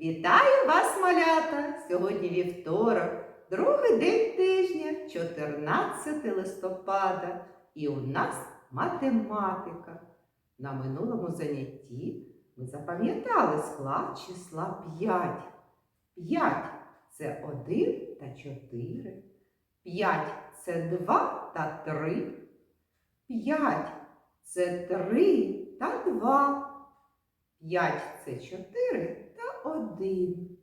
Вітаю вас, малята! Сьогодні вівторок, другий день тижня, 14 листопада, і у нас математика. На минулому занятті ми запам'ятали склад числа 5. 5 це 1 та 4. 5 це 2 та 3. 5 це 3 та 2. 5 це 4 1.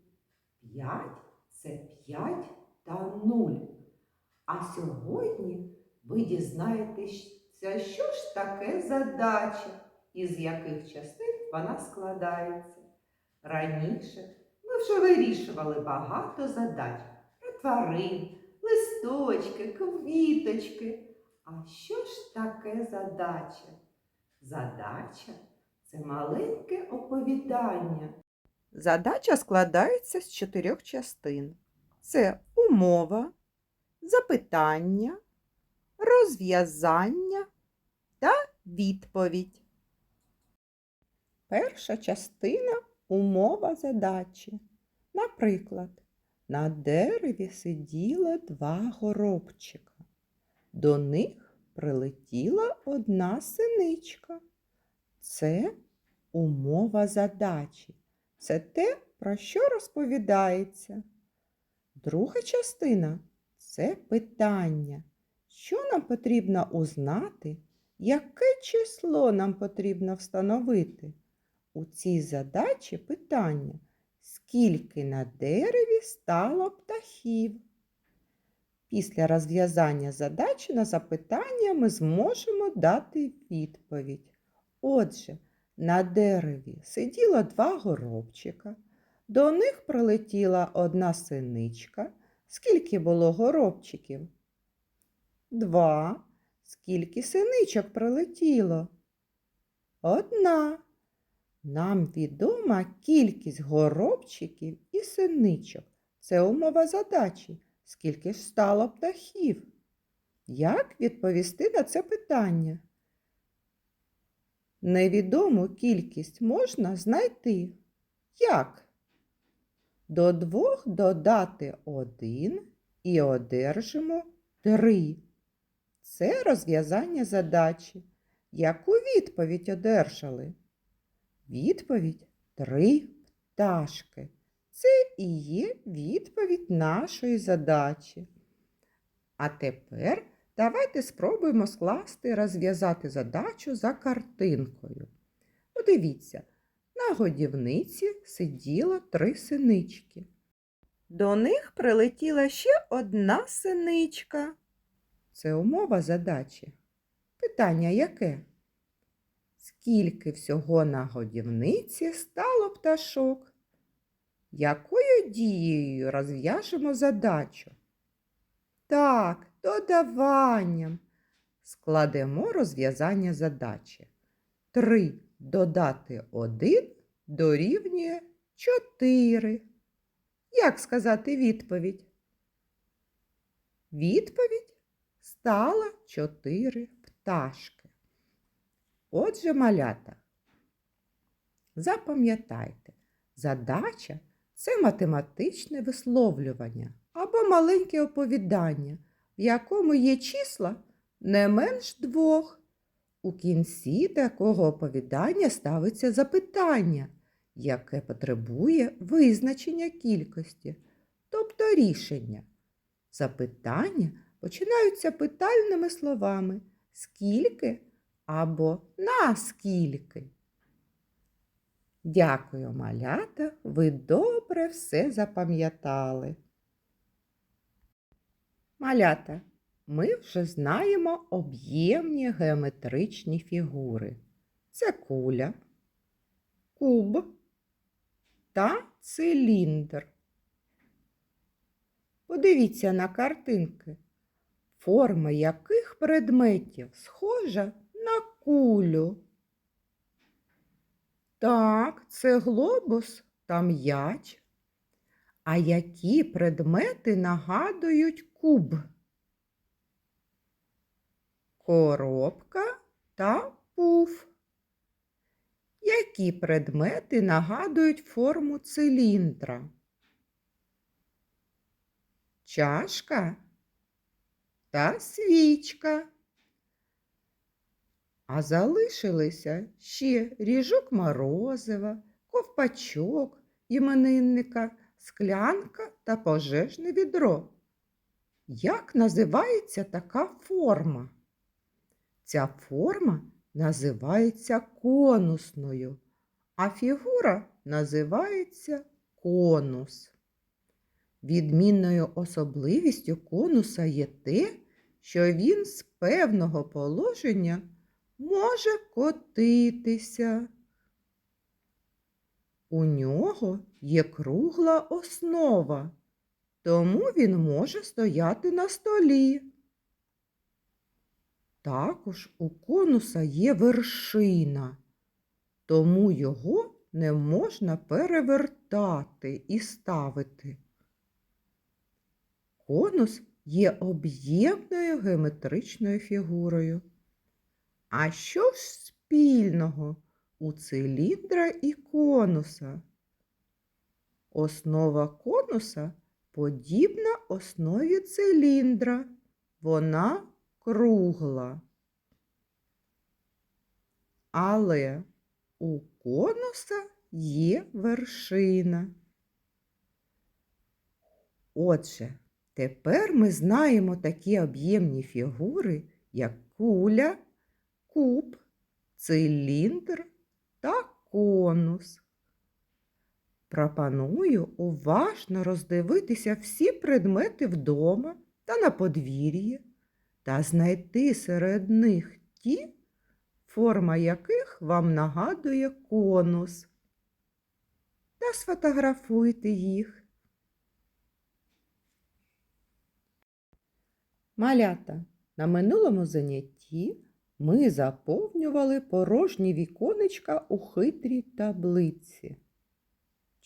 5 це 5 та 0. А сьогодні ви дізнаєтеся, що ж таке задача, із яких частин вона складається. Раніше ми вже вирішували багато задач про тварин, листочки, квіточки. А що ж таке задача? Задача це маленьке оповідання. Задача складається з чотирьох частин. Це умова, запитання, розв'язання та відповідь. Перша частина умова задачі. Наприклад, на дереві сиділо два горобчика. До них прилетіла одна синичка. Це умова задачі. Це те, про що розповідається. Друга частина це питання. Що нам потрібно узнати, яке число нам потрібно встановити? У цій задачі питання, скільки на дереві стало птахів? Після розв'язання задачі на запитання ми зможемо дати відповідь. Отже, на дереві сиділо два горобчика, до них прилетіла одна синичка. Скільки було горобчиків? Два. Скільки синичок прилетіло? Одна. Нам відома кількість горобчиків і синичок. Це умова задачі. Скільки ж стало птахів? Як відповісти на це питання? Невідому кількість можна знайти. Як? До двох додати один і одержимо три. Це розв'язання задачі. Яку відповідь одержали? Відповідь три пташки. Це і є відповідь нашої задачі. А тепер давайте спробуємо скласти розв'язати задачу за картинкою. Подивіться, на годівниці сиділо три синички. До них прилетіла ще одна синичка. Це умова задачі. Питання яке? Скільки всього на годівниці стало пташок? Якою дією розв'яжемо задачу? Так, додаванням. Складемо розв'язання задачі. 3 додати 1 дорівнює 4. Як сказати відповідь? Відповідь стала 4 пташки. Отже, малята, запам'ятайте, задача це математичне висловлювання або маленьке оповідання, в якому є числа не менш двох. У кінці такого оповідання ставиться запитання, яке потребує визначення кількості, тобто рішення. Запитання починаються питальними словами скільки або наскільки. Дякую, малята, ви добре все запам'ятали. Малята, ми вже знаємо об'ємні геометричні фігури. Це куля, куб та циліндр. Подивіться на картинки, форма яких предметів схожа на кулю. Так, це глобус та м'яч. А які предмети нагадують куб? Коробка та пуф. Які предмети нагадують форму циліндра? Чашка та свічка. А залишилися ще ріжок морозива, ковпачок, іменинника, склянка та пожежне відро. Як називається така форма? Ця форма називається конусною, а фігура називається конус. Відмінною особливістю конуса є те, що він з певного положення може котитися. У нього є кругла основа, тому він може стояти на столі. Також у конуса є вершина, тому його не можна перевертати і ставити. Конус є об'ємною геометричною фігурою. А що ж спільного у циліндра і конуса? Основа конуса подібна основі циліндра. Вона кругла. Але у конуса є вершина. Отже, тепер ми знаємо такі об'ємні фігури, як куля, куб, циліндр та конус. Пропоную уважно роздивитися всі предмети вдома та на подвір'ї та знайти серед них ті, форма яких вам нагадує конус. Та сфотографуйте їх. Малята, на минулому занятті ми заповнювали порожні віконечка у хитрій таблиці.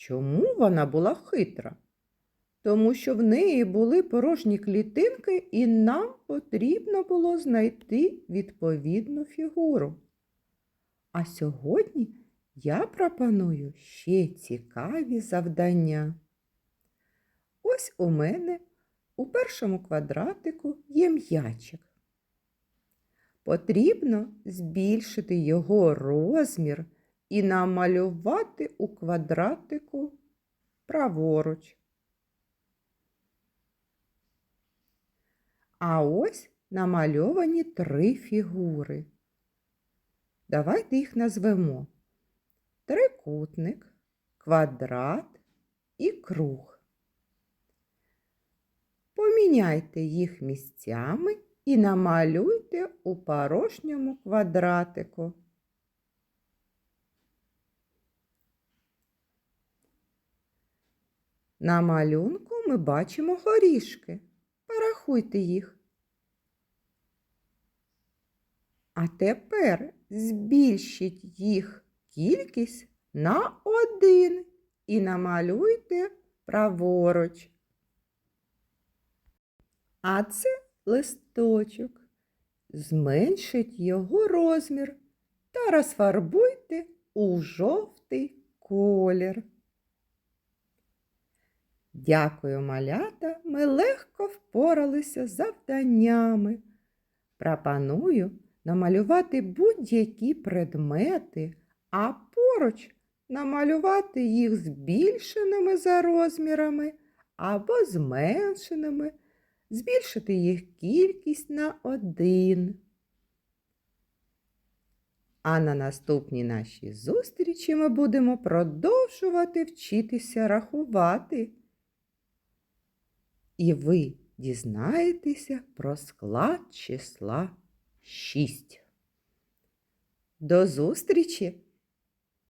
Чому вона була хитра? Тому що в неї були порожні клітинки, і нам потрібно було знайти відповідну фігуру. А сьогодні я пропоную ще цікаві завдання. Ось у мене у першому квадратику є м'ячик. Потрібно збільшити його розмір і намалювати у квадратику праворуч. А ось намальовані три фігури. Давайте їх назвемо трикутник, квадрат і круг. Поміняйте їх місцями і намалюйте у порожньому квадратику. На малюнку ми бачимо горішки. Порахуйте їх. А тепер збільшіть їх кількість на один і намалюйте праворуч. А це листочок. Зменшіть його розмір та розфарбуйте у жовтий колір. Дякую, малята, ми легко впоралися з завданнями. Пропоную намалювати будь-які предмети, а поруч намалювати їх збільшеними за розмірами або зменшеними, збільшити їх кількість на один. А на наступній нашій зустрічі ми будемо продовжувати вчитися рахувати. І ви дізнаєтеся про склад числа 6. До зустрічі!